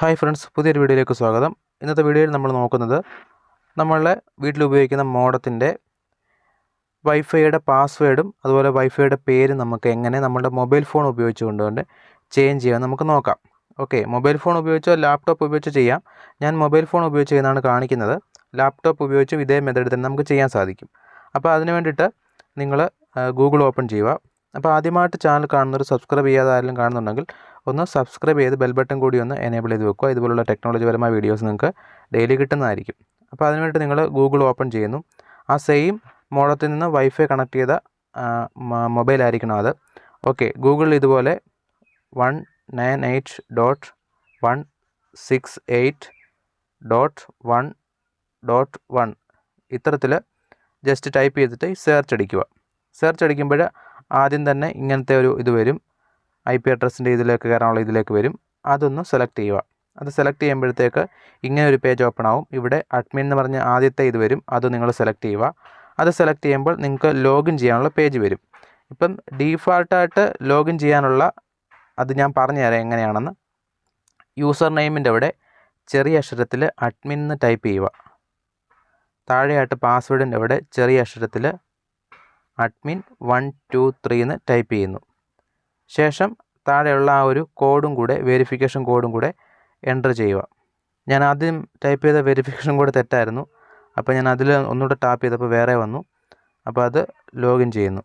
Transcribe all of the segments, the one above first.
Hi friends പുതിയൊരു വീഡിയോയിലേക്ക് സ്വാഗതം. ഇന്നത്തെ വീഡിയോയിൽ നമ്മൾ നോക്കുന്നത് നമ്മളുടെ വീട്ടിൽ ഉപയോഗിക്കുന്ന മോഡത്തിന്റെ വൈഫൈയുടെ പാസ്വേഡും അതുപോലെ വൈഫൈയുടെ പേരും നമുക്ക് എങ്ങനെ നമ്മുടെ മൊബൈൽ ഫോൺ ഉപയോഗിച്ചുകൊണ്ടുകൊണ്ട് ചേഞ്ച് ചെയ്യാൻ നമുക്ക് നോക്കാം. ഓക്കെ മൊബൈൽ ഫോൺ ഉപയോഗിച്ചോ ലാപ്ടോപ്പ് ഉപയോഗിച്ചോ ചെയ്യാം. ഞാൻ മൊബൈൽ ഫോൺ ഉപയോഗിച്ച് ചെയ്യുന്നതാണ് കാണിക്കുന്നത്. ലാപ്ടോപ്പ് ഉപയോഗിച്ചും ഇതേ മെത്തേഡ് തന്നെ നമുക്ക് ചെയ്യാൻ സാധിക്കും. അപ്പോൾ അതിന് വേണ്ടിയിട്ട് നിങ്ങൾ ഗൂഗിൾ ഓപ്പൺ ചെയ്യുക. അപ്പോൾ ആദ്യമായിട്ട് ചാനൽ കാണുന്നവർ സബ്സ്ക്രൈബ് ചെയ്യാതെ ആരെങ്കിലും കാണുന്നുണ്ടെങ്കിൽ ഒന്ന് സബ്സ്ക്രൈബ് ചെയ്ത് ബെൽ ബട്ടൺ കൂടി ഒന്ന് എനേബിൾ ചെയ്ത് വെക്കുക. ഇതുപോലുള്ള ടെക്നോളജിപരമായ വീഡിയോസ് നിങ്ങൾക്ക് ഡെയിലി കിട്ടുന്നതായിരിക്കും. അപ്പോൾ അതിനുവേണ്ടി നിങ്ങൾ ഗൂഗിൾ ഓപ്പൺ ചെയ്യുന്നു. ആ സെയിം മോഡത്തിൽ നിന്ന് വൈഫൈ കണക്ട് ചെയ്ത മൊബൈൽ ആയിരിക്കണം അത്. ഓക്കെ ഗൂഗിളിൽ ഇതുപോലെ one nine eight dot one six eight dot one dot one ഇത്തരത്തിൽ ജസ്റ്റ് ടൈപ്പ് ചെയ്തിട്ട് സെർച്ച് അടിക്കുക. സെർച്ച് അടിക്കുമ്പോൾ ആദ്യം തന്നെ ഇങ്ങനത്തെ ഒരു ഇത് വരും. ഐ പി അഡ്രസ്സിന്റെ ഇതിലേക്ക് കയറാനുള്ള ഇതിലേക്ക് വരും. അതൊന്ന് സെലക്ട് ചെയ്യുക. അത് സെലക്ട് ചെയ്യുമ്പോഴത്തേക്ക് ഇങ്ങനെ ഒരു പേജ് ഓപ്പൺ ആവും. ഇവിടെ അഡ്മിൻ എന്ന് പറഞ്ഞ ആദ്യത്തെ ഇത് വരും. അത് നിങ്ങൾ സെലക്ട് ചെയ്യുക. അത് സെലക്ട് ചെയ്യുമ്പോൾ നിങ്ങൾക്ക് ലോഗിൻ ചെയ്യാനുള്ള പേജ് വരും. ഇപ്പം ഡീഫാൾട്ടായിട്ട് ലോഗിൻ ചെയ്യാനുള്ള അത് ഞാൻ പറഞ്ഞു തരാം എങ്ങനെയാണെന്ന് യൂസർ നെയിമിന്റെ അവിടെ ചെറിയ അക്ഷരത്തിൽ അഡ്മിൻ എന്ന് ടൈപ്പ് ചെയ്യുക. താഴെയായിട്ട് പാസ്വേഡിന്റെ അവിടെ ചെറിയ അക്ഷരത്തിൽ അഡ്മിൻ വൺ ടു ത്രീ എന്ന് ടൈപ്പ് ചെയ്യുന്നു. ശേഷം താഴെയുള്ള ആ ഒരു കോഡും കൂടെ വെരിഫിക്കേഷൻ കോഡും കൂടെ എന്റർ ചെയ്യുക. ഞാൻ ആദ്യം ടൈപ്പ് ചെയ്ത വെരിഫിക്കേഷൻ കോഡ് തെറ്റായിരുന്നു. അപ്പോൾ ഞാൻ അതിൽ ഒന്നുകൂടെ ടാപ്പ് ചെയ്തപ്പോൾ വേറെ വന്നു. അപ്പോൾ അത് ലോഗിൻ ചെയ്യുന്നു.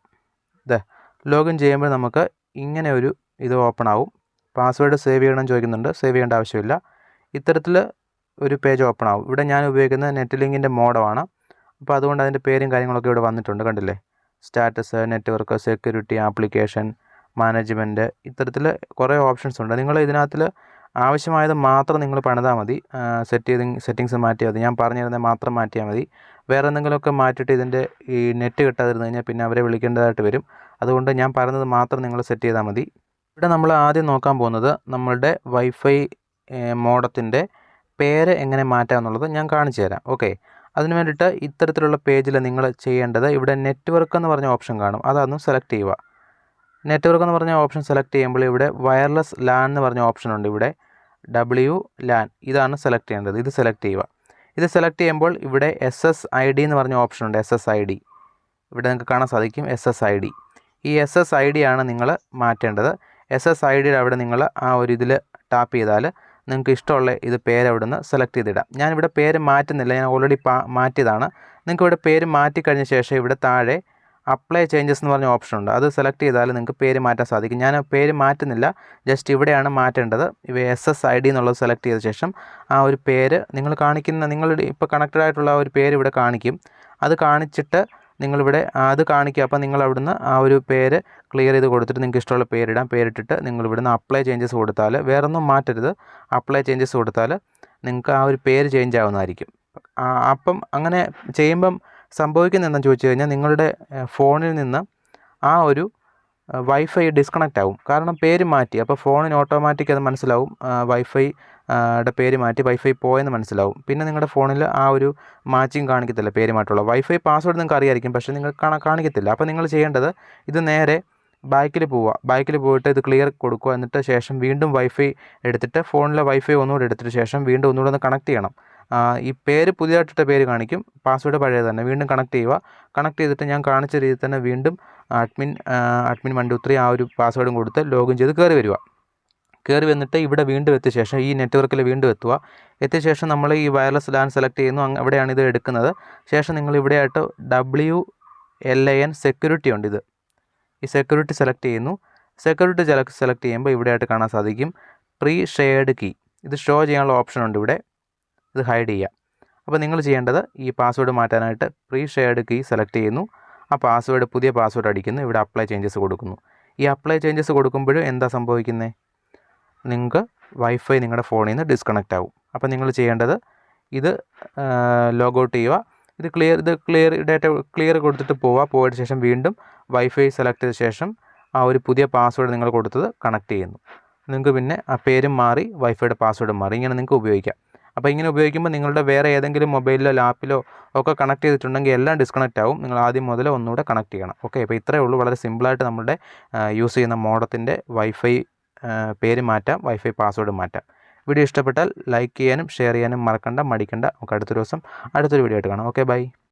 ഇതേ ലോഗിൻ ചെയ്യുമ്പോൾ നമുക്ക് ഇങ്ങനെ ഒരു ഇത് ഓപ്പൺ ആവും. പാസ്വേഡ് സേവ് ചെയ്യണം ചോദിക്കുന്നുണ്ട്. സേവ് ചെയ്യേണ്ട ആവശ്യമില്ല. ഇത്തരത്തിൽ ഒരു പേജ് ഓപ്പൺ ആവും. ഇവിടെ ഞാൻ ഉപയോഗിക്കുന്നത് നെറ്റ് ലിങ്കിന്റെ മോഡമാണ്. അപ്പോൾ അതുകൊണ്ട് അതിന്റെ പേരും കാര്യങ്ങളൊക്കെ ഇവിടെ വന്നിട്ടുണ്ട്. കണ്ടില്ലേ? Status network security application management ഇത്തരത്തിൽ കുറേ ഓപ്ഷൻസ് ഉണ്ട്. നിങ്ങൾ ഇതിനകത്തിൽ ആവശ്യമായത് മാത്രം നിങ്ങൾ പണിതാൽ മതി. സെറ്റ് ചെയ്ത് സെറ്റിങ്സ് മാറ്റിയാൽ മതി. ഞാൻ പറഞ്ഞു തരുന്നത് മാത്രം മാറ്റിയാൽ മതി. വേറെ എന്തെങ്കിലുമൊക്കെ മാറ്റിയിട്ട് ഇതിന്റെ ഈ നെറ്റ് കിട്ടാതിരുന്നു കഴിഞ്ഞാൽ പിന്നെ അവരെ വിളിക്കേണ്ടതായിട്ട് വരും. അതുകൊണ്ട് ഞാൻ പറയുന്നത് മാത്രം നിങ്ങൾ സെറ്റ് ചെയ്താൽ മതി. ഇവിടെ നമ്മൾ ആദ്യം നോക്കാൻ പോകുന്നത് നമ്മളുടെ വൈഫൈ മോഡത്തിന്റെ പേര് എങ്ങനെ മാറ്റാം എന്നുള്ളത് ഞാൻ കാണിച്ചു തരാം. ഓക്കെ. അതിന് വേണ്ടിയിട്ട് ഇത്തരത്തിലുള്ള പേജിൽ നിങ്ങൾ ചെയ്യേണ്ടത് ഇവിടെ നെറ്റ്വർക്ക് എന്ന് പറഞ്ഞ ഓപ്ഷൻ കാണും. അതൊന്ന് സെലക്ട് ചെയ്യുക. നെറ്റ്വർക്ക് എന്ന് പറഞ്ഞ ഓപ്ഷൻ സെലക്ട് ചെയ്യുമ്പോൾ ഇവിടെ വയർലെസ് ലാൻ എന്ന് പറഞ്ഞ ഓപ്ഷൻ ഉണ്ട് ഇവിടെ. ഡബ്ല്യു ലാൻ ഇതാണ് സെലക്ട് ചെയ്യേണ്ടത്. ഇത് സെലക്ട് ചെയ്യുക. ഇത് സെലക്ട് ചെയ്യുമ്പോൾ ഇവിടെ എസ് എസ് ഐ ഡി എന്ന് പറഞ്ഞ ഓപ്ഷൻ ഉണ്ട്. എസ് എസ് ഐ ഡി ഇവിടെ നിങ്ങൾക്ക് കാണാൻ സാധിക്കും എസ് എസ് ഐ ഡി ഈ എസ് എസ് ഐ ഡി ആണ് നിങ്ങൾ മാറ്റേണ്ടത്. എസ് എസ് ഐ ഡിയുടെ അവിടെ നിങ്ങൾ ആ ഒരു ഇതിൽ ടാപ്പ് ചെയ്താൽ നിങ്ങൾക്ക് ഇഷ്ടമുള്ള ഇത് പേര് അവിടെ നിന്ന് സെലക്ട് ചെയ്തിടാം ഞാനിവിടെ പേര് മാറ്റുന്നില്ല. ഞാൻ ഓൾറെഡി മാറ്റിയതാണ്. നിങ്ങൾക്ക് ഇവിടെ പേര് മാറ്റി കഴിഞ്ഞ ശേഷം ഇവിടെ താഴെ അപ്ലൈ ചേഞ്ചസ് എന്ന് പറഞ്ഞ ഓപ്ഷൻ ഉണ്ട്. അത് സെലക്ട് ചെയ്താൽ നിങ്ങൾക്ക് പേര് മാറ്റാൻ സാധിക്കും. ഞാൻ പേര് മാറ്റുന്നില്ല. ജസ്റ്റ് ഇവിടെയാണ് മാറ്റേണ്ടത്. ഇവ എസ് എസ് ഐ ഡി എന്നുള്ളത് സെലക്ട് ചെയ്ത ശേഷം ആ ഒരു പേര് നിങ്ങൾ കാണിക്കുന്ന നിങ്ങളുടെ ഇപ്പോൾ കണക്റ്റഡ് ആയിട്ടുള്ള ഒരു പേര് ഇവിടെ കാണിക്കും. അത് കാണിച്ചിട്ട് നിങ്ങളിവിടെ അത് കാണിക്കുക. അപ്പോൾ നിങ്ങൾ അവിടുന്ന് ആ ഒരു പേര് ക്ലിയർ ചെയ്ത് കൊടുത്തിട്ട് നിങ്ങൾക്ക് ഇഷ്ടമുള്ള പേരിടാം പേരിട്ടിട്ട് നിങ്ങൾ ഇവിടുന്ന് അപ്ലൈ ചേഞ്ചസ് കൊടുത്താൽ വേറൊന്നും മാറ്റരുത്. അപ്ലൈ ചേഞ്ചസ് കൊടുത്താൽ നിങ്ങൾക്ക് ആ ഒരു പേര് ചേഞ്ച് ആവുന്നതായിരിക്കും. അപ്പം അങ്ങനെ ചെയ്യുമ്പം സംഭവിക്കുന്നത് എന്താണെന്ന് ചോദിച്ചു കഴിഞ്ഞാൽ നിങ്ങളുടെ ഫോണിൽ നിന്ന് ആ ഒരു വൈഫൈ ഡിസ്കണക്റ്റ് ആവും. കാരണം പേര് മാറ്റി. അപ്പോൾ ഫോണിന് ഓട്ടോമാറ്റിക് അത് മനസ്സിലാവും. വൈഫൈ യുടെ പേര് മാറ്റി വൈഫൈ പോയെന്ന് മനസ്സിലാവും. പിന്നെ നിങ്ങളുടെ ഫോണിൽ ആ ഒരു മാച്ചിങ് കാണിക്കത്തില്ല പേര് മാറ്റുള്ള. വൈഫൈ പാസ്വേഡ് നിങ്ങൾക്ക് അറിയായിരിക്കും പക്ഷേ നിങ്ങൾ കാണിക്കത്തില്ല. അപ്പോൾ നിങ്ങൾ ചെയ്യേണ്ടത് ഇത് നേരെ ബാക്കിൽ പോവുക ബാക്കിൽ പോയിട്ട് ഇത് ക്ലിയർ കൊടുക്കുക. എന്നിട്ട് ശേഷം വീണ്ടും വൈഫൈ എടുത്തിട്ട് ഫോണിലെ വൈഫൈ ഒന്നുകൂടെ എടുത്തിട്ട് ശേഷം വീണ്ടും ഒന്നുകൂടെ ഒന്ന് കണക്ട് ചെയ്യണം. ഈ പേര് പുതിയതായിട്ടിട്ട പേര് കാണിക്കും. പാസ്വേഡ് പഴയത് തന്നെ വീണ്ടും കണക്ട് ചെയ്യുക. കണക്ട് ചെയ്തിട്ട് ഞാൻ കാണിച്ച രീതിയിൽ തന്നെ വീണ്ടും admin admin one two three ആ ഒരു പാസ്വേഡും കൊടുത്ത് ലോഗിൻ ചെയ്ത് കയറി വരിക. കയറി വന്നിട്ട് ഇവിടെ വീണ്ടും എത്തിയ ശേഷം ഈ നെറ്റ്വർക്കിൽ വീണ്ടും എത്തുക. എത്തിയ ശേഷം നമ്മൾ ഈ വയർലെസ് ലാൻ സെലക്ട് ചെയ്യുന്നു. അവിടെയാണ് ഇത് എടുക്കുന്നത്. ശേഷം നിങ്ങൾ ഇവിടെയായിട്ട് W L A N security ഉണ്ട് ഇത്. ഈ സെക്യൂരിറ്റി സെലക്ട് ചെയ്യുന്നു. സെക്യൂരിറ്റി സെലക്ട് ചെയ്യുമ്പോൾ ഇവിടെയായിട്ട് കാണാൻ സാധിക്കും. പ്രീ ഷെയർഡ് കീ ഇത് ഷോ ചെയ്യാനുള്ള ഓപ്ഷൻ ഉണ്ട് ഇവിടെ. ഇത് ഹൈഡ് ചെയ്യുക അപ്പോൾ നിങ്ങൾ ചെയ്യേണ്ടത് ഈ പാസ്വേഡ് മാറ്റാനായിട്ട് പ്രീ ഷെയർഡ് കീ സെലക്ട് ചെയ്യുന്നു. ആ പാസ്വേഡ് പുതിയ പാസ്വേഡ് അടിക്കുന്നു. ഇവിടെ അപ്ലൈ ചേഞ്ചസ് കൊടുക്കുന്നു. ഈ അപ്ലൈ ചേഞ്ചസ് കൊടുക്കുമ്പോഴും എന്താ സംഭവിക്കുന്നത് നിങ്ങൾക്ക് വൈഫൈ നിങ്ങളുടെ ഫോണിൽ നിന്ന് ഡിസ്കണക്റ്റ് ആവും. അപ്പോൾ നിങ്ങൾ ചെയ്യേണ്ടത് ഇത് ലോഗൗട്ട് ചെയ്യുക. ഇത് ക്ലിയർ ഇത് ക്ലിയർ ഡാറ്റ ക്ലിയർ കൊടുത്തിട്ട് പോവുക. പോയതിന് ശേഷം വീണ്ടും വൈഫൈ സെലക്ട് ചെയ്ത ശേഷം ആ ഒരു പുതിയ പാസ്വേഡ് നിങ്ങൾ കൊടുത്തത് കണക്ട് ചെയ്യുന്നു. നിങ്ങൾക്ക് പിന്നെ ആ പേരും മാറി വൈഫൈയുടെ പാസ്വേഡും മാറി. ഇങ്ങനെ നിങ്ങൾക്ക് ഉപയോഗിക്കാം. അപ്പോൾ ഇങ്ങനെ ഉപയോഗിക്കുമ്പോൾ നിങ്ങളുടെ വേറെ ഏതെങ്കിലും മൊബൈലിലോ ലാപ്പിലോ ഒക്കെ കണക്ട് ചെയ്തിട്ടുണ്ടെങ്കിൽ എല്ലാം ഡിസ്കണക്റ്റ് ആവും. നിങ്ങൾ ആദ്യം മുതൽ ഒന്നുകൂടെ കണക്ട് ചെയ്യണം. ഓക്കെ അപ്പോൾ ഇത്രയേ ഉള്ളൂ. വളരെ സിമ്പിളായിട്ട് നമ്മുടെ യൂസ് ചെയ്യുന്ന മോഡത്തിന്റെ വൈഫൈ പേര് മാറ്റാം. വൈഫൈ പാസ്വേഡ് മാറ്റാം. വീഡിയോ ഇഷ്ടപ്പെട്ടാൽ ലൈക്ക് ചെയ്യാനും ഷെയർ ചെയ്യാനും മറക്കണ്ട മടിക്കണ്ട. നമുക്ക് അടുത്ത ദിവസം അടുത്തൊരു വീഡിയോ ആയിട്ട് കാണാം. Okay bye